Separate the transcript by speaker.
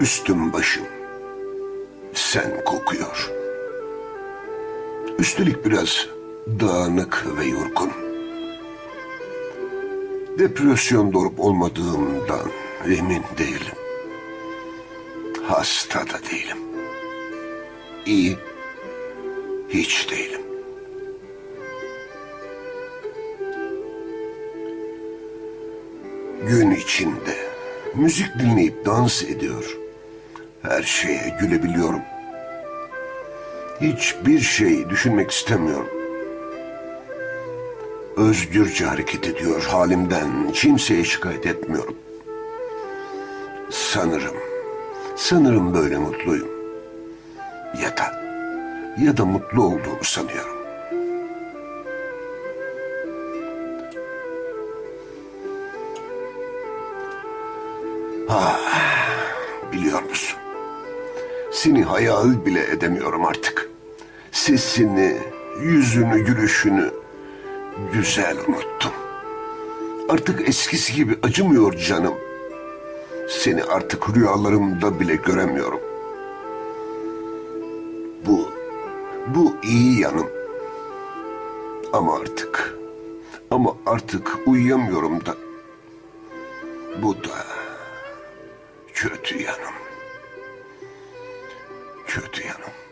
Speaker 1: Üstüm başım sen kokuyor. Üstelik biraz dağınık ve yorgun. Depresyon olup olmadığımdan emin değilim. Hasta da değilim. İyi, hiç değilim. Gün içinde müzik dinleyip dans ediyor. Her şeye gülebiliyorum. Hiçbir şey düşünmek istemiyorum. Özgürce hareket ediyor halimden kimseye şikayet etmiyorum. Sanırım, sanırım böyle mutluyum. Ya da, ya da mutlu olduğumu sanıyorum. Biliyor musun? Seni hayal bile edemiyorum artık. Sesini, yüzünü, gülüşünü güzel unuttum. Artık eskisi gibi acımıyor canım. Seni artık rüyalarımda bile göremiyorum. Bu, bu iyi yanım. Ama artık, ama artık uyuyamıyorum da. Bu da kötü yanım kötü yanım.